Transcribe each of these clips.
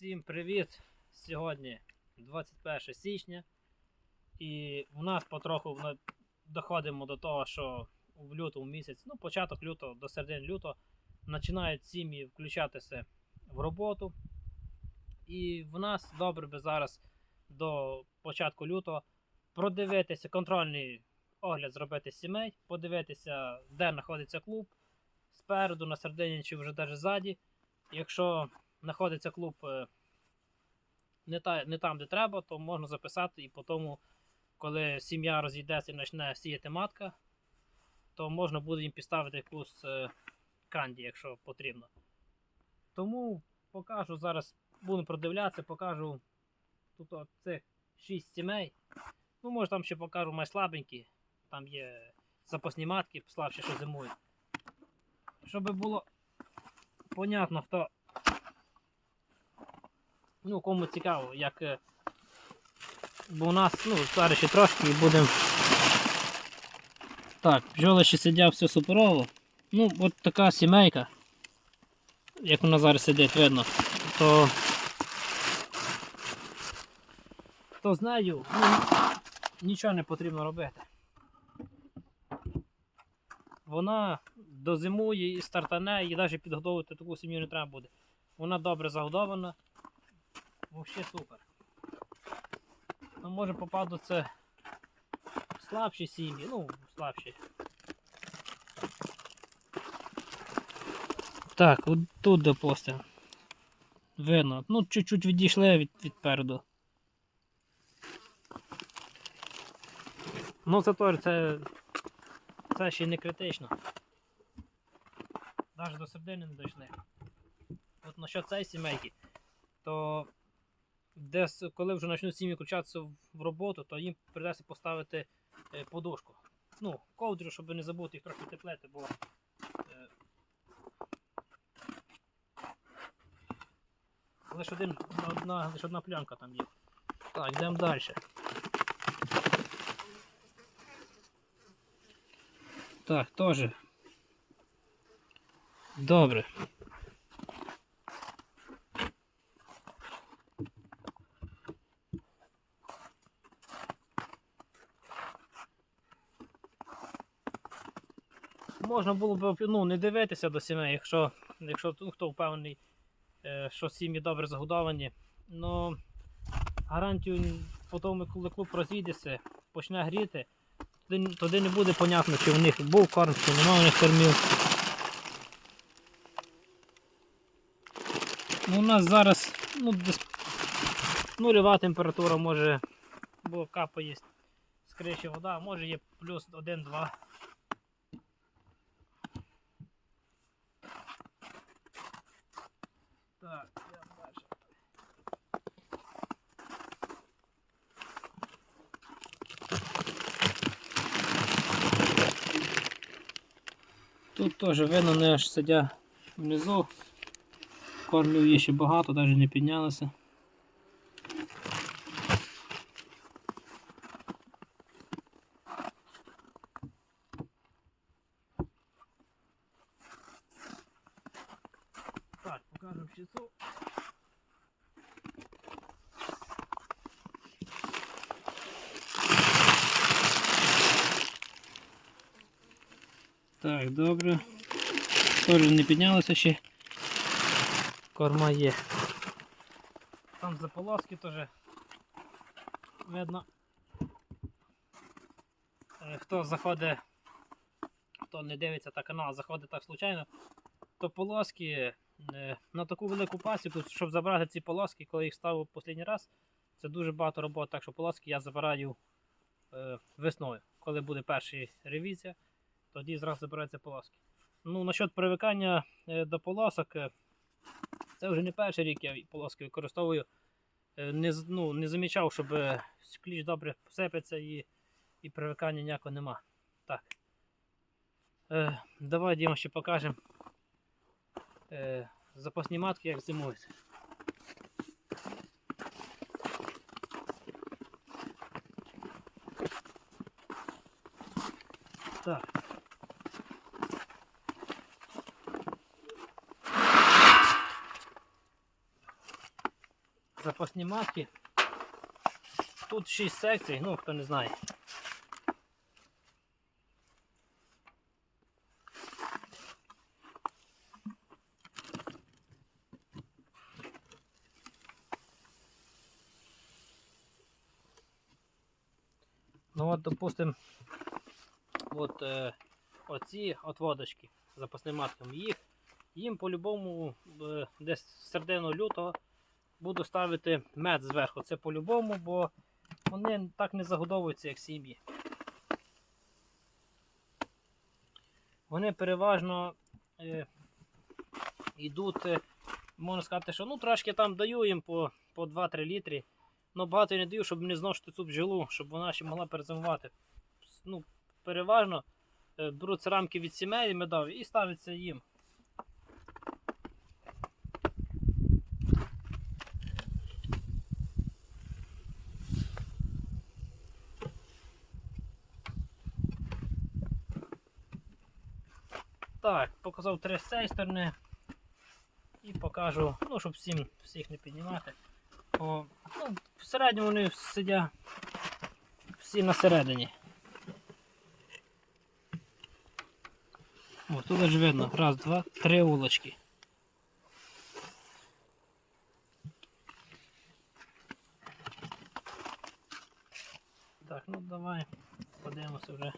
Всім привіт! Сьогодні 21 січня, і у нас потроху на- доходимо до того, що в лютому місяць, ну початок лютого до середини лютого, починають сім'ї включатися в роботу. І в нас добре би зараз до початку лютого продивитися контрольний огляд зробити сімей, подивитися, де знаходиться клуб спереду, на середині чи вже навіть ззаді. Якщо знаходиться клуб е, не, та, не там, де треба, то можна записати і по тому, коли сім'я розійдеться і почне сіяти матка, то можна буде їм підставити якусь е, канді, якщо потрібно. Тому покажу зараз, буду продивлятися, покажу тут цих 6 сімей. Ну, може там ще покажу майслабенькі, там є запасні матки, слабші, що зимують. Щоб було понятно, хто ну, кому цікаво, як. е, Бо у нас, ну, зараз ще трошки і будемо. Так, бджоли ще сидять все суперово. Ну, от така сімейка, як вона зараз сидить, видно, то. То з нею ну, нічого не потрібно робити. Вона дозимує і стартане, і навіть підгодовувати таку сім'ю не треба буде. Вона добре загодована. Взагалі супер. Ну, може попадуться слабші сім'ї, ну, слабші. Так, от тут допустимо. Видно. Ну, чуть-чуть відійшли від, від переду. Ну, теж це, це ще не критично. Навіть до середини не дійшли. От насчет цієї сімейки, то десь, коли вже почнуть сім'ї включатися в- роботу, то їм придеться поставити е, подушку. Ну, ковдру, щоб не забути їх трохи теплити, бо е, лише один, одна, лише одна пленка там є. Так, йдемо далі. Так, теж. Добре. Можна було б ну, не дивитися до сімей, якщо, якщо ну, хто впевнений, е, що сім'ї добре загодовані. Ну, гарантію по тому, коли клуб розійдеться, почне гріти, тоді, тоді не буде понятно, чи в них був корм, чи немає у них кормів. Ну, у нас зараз ну, десь нульова температура може, бо капає з криші вода, може є плюс 1-2. Так, я бачу. Тут теж вино не аж сидя внизу. Кормів є ще багато, навіть не піднялися. Так, покажемо часу. Так, добре. Теж не піднялося ще. Корма є. Там за полоски теж видно. Е, Хто заходить, хто не дивиться та канал, заходить так случайно, то полоски на таку велику пасіку, щоб забрати ці полоски, коли їх ставив останній раз, це дуже багато роботи, так що полоски я забираю е, весною. Коли буде перша ревізія, тоді зразу забираються полоски. Ну, насчет привикання е, до полосок, е, це вже не перший рік я полоски використовую. Е, Не, ну, не замічав, щоб е, кліч добре сипеться і, і привикання ніякого нема. Так. Е, давай Діма ще покажемо е, запасні матки, як зимують. Так. запасні матки. Тут 6 секцій, ну хто не знає. Ну от, допустим, от е, оці отводочки запасним маткам, їх, їм по-любому е, десь середину лютого буду ставити мед зверху. Це по-любому, бо вони так не загодовуються, як сім'ї. Вони переважно е, йдуть, е, можна сказати, що ну трошки там даю їм по, по 2-3 літри. Ну багато я не даю, щоб не зношити цю бджолу, щоб вона ще могла перезимувати. Ну, переважно е, беруться рамки від сімей медові і ставиться їм. Так, показав три з цієї сторони. І покажу, ну, щоб всім всіх не піднімати. О, в середньому вони сидять всі на середині. О, тут аж видно. Раз, два, три улочки. Так, ну давай подивимося вже.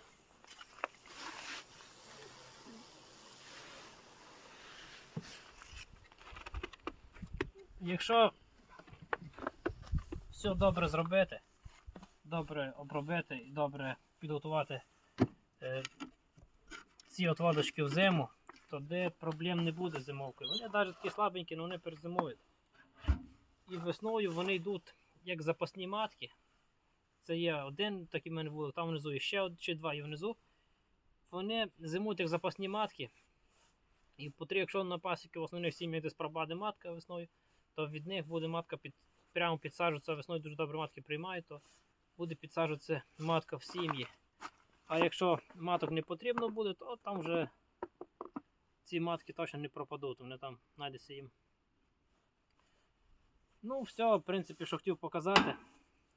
Якщо все добре зробити, добре обробити і добре підготувати е, ці отводочки в зиму, то де проблем не буде з зимовкою. Вони навіть такі слабенькі, але вони перезимують. І весною вони йдуть як запасні матки. Це є один такий мене вулик, там внизу і ще чи два і внизу. Вони зимують як запасні матки. І по три, якщо на пасіки в основних сім'ях десь пропаде матка весною, то від них буде матка під, прямо підсаджуватися весною дуже добре матки приймають, то буде підсаджуватися матка в сім'ї. А якщо маток не потрібно буде, то там вже ці матки точно не пропадуть, вони там знайдеться їм. Ну, все, в принципі, що хотів показати.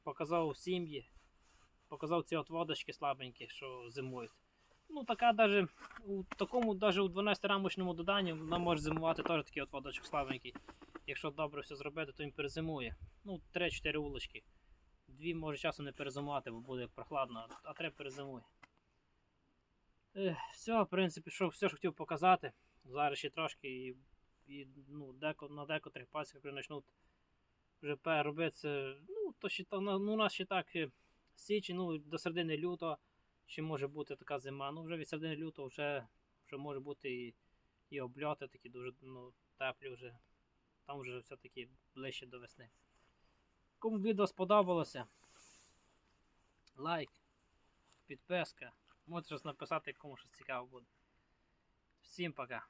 Показав сім'ї, показав ці отводочки слабенькі, що зимують. Ну, така даже у такому, даже у 12-рамочному доданні вона може зимувати теж такий отводочок слабенький. Якщо добре все зробити, то він перезимує. Ну, 3-4 вулочки. Дві може часом не перезимувати, бо буде прохладно, а три перезимує. Все, в принципі, що, все, що хотів показати. Зараз ще трошки і, і ну, деко, на декотрих вже почнуть вже робити. Ну, то ще, ну, у нас ще так е, січень, ну, до середини лютого ще може бути така зима. Ну, вже від середини лютого вже, вже може бути і, і обльоти такі дуже ну, теплі вже. Там вже все-таки ближче до весни. Кому відео сподобалося, лайк, підписка. Можете щось написати, кому щось цікаво буде. Всім пока.